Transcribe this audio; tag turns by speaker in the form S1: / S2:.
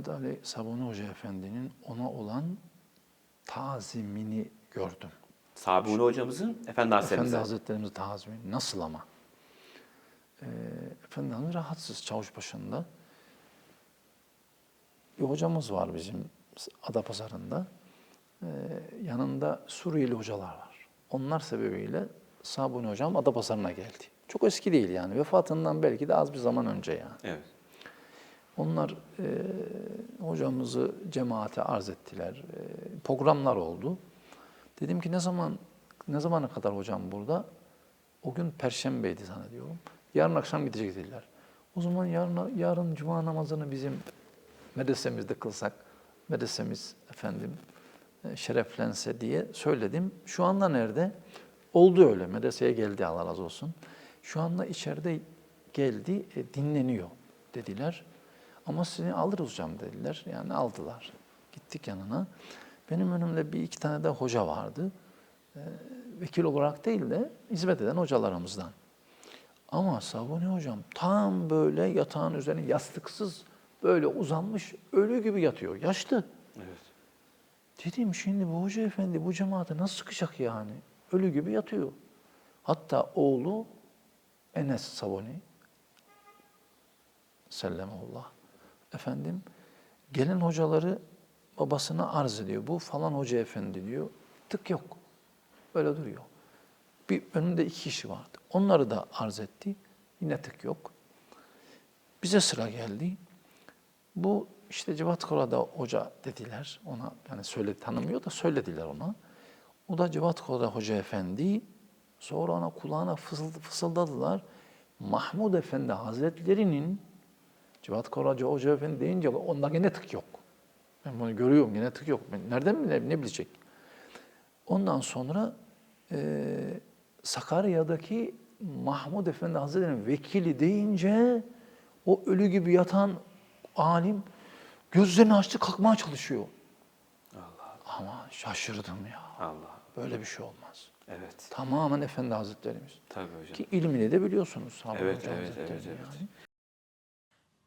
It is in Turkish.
S1: Mehmet Ali Sabuni Hoca Efendi'nin ona olan tazimini gördüm.
S2: Sabuni hocamızın Efendi
S1: Efendi
S2: Hazretlerimize.
S1: Hazretlerimiz tazimi nasıl ama? Ee, Efendi Hazretleri rahatsız çavuş başında. Bir hocamız var bizim Adapazarı'nda. Ee, yanında Suriyeli hocalar var. Onlar sebebiyle Sabuni hocam Adapazarı'na geldi. Çok eski değil yani. Vefatından belki de az bir zaman önce yani.
S2: Evet.
S1: Onlar e, hocamızı cemaate arz ettiler. E, programlar oldu. Dedim ki ne zaman ne zamana kadar hocam burada? O gün perşembeydi zannediyorum. Yarın akşam gidecek dediler. O zaman yarın, yarın cuma namazını bizim medresemizde kılsak, medresemiz efendim e, şereflense diye söyledim. Şu anda nerede? Oldu öyle. Medreseye geldi Allah razı olsun. Şu anda içeride geldi, e, dinleniyor dediler. Ama seni alırız hocam dediler. Yani aldılar. Gittik yanına. Benim önümde bir iki tane de hoca vardı. Ee, vekil olarak değil de hizmet eden hocalarımızdan. Ama Sabuni hocam tam böyle yatağın üzerine yastıksız böyle uzanmış ölü gibi yatıyor. Yaşlı.
S2: Evet.
S1: Dedim şimdi bu hoca efendi bu cemaate nasıl çıkacak yani? Ölü gibi yatıyor. Hatta oğlu Enes Sabuni sellemullah efendim gelen hocaları babasına arz ediyor. Bu falan hoca efendi diyor. Tık yok. Böyle duruyor. Bir önünde iki kişi vardı. Onları da arz etti. Yine tık yok. Bize sıra geldi. Bu işte Cevat Kora'da hoca dediler ona. Yani söyledi, tanımıyor da söylediler ona. O da Cevat Kora'da hoca efendi. Sonra ona kulağına fısıldadılar. Mahmud Efendi Hazretleri'nin Cevat Koracı Hoca Efendi deyince onda gene tık yok. Ben bunu görüyorum gene tık yok. Ben nereden ne, ne bilecek? Ondan sonra e, Sakarya'daki Mahmud Efendi Hazretleri'nin vekili deyince o ölü gibi yatan alim gözlerini açtı kalkmaya çalışıyor.
S2: Allah.
S1: Ama şaşırdım ya.
S2: Allah.
S1: Böyle bir şey olmaz.
S2: Evet.
S1: Tamamen Efendi Hazretlerimiz.
S2: Tabii hocam.
S1: Ki ilmini de biliyorsunuz. Sabri
S2: Evet, evet,
S1: Hazretleri
S2: evet, evet.
S1: yani.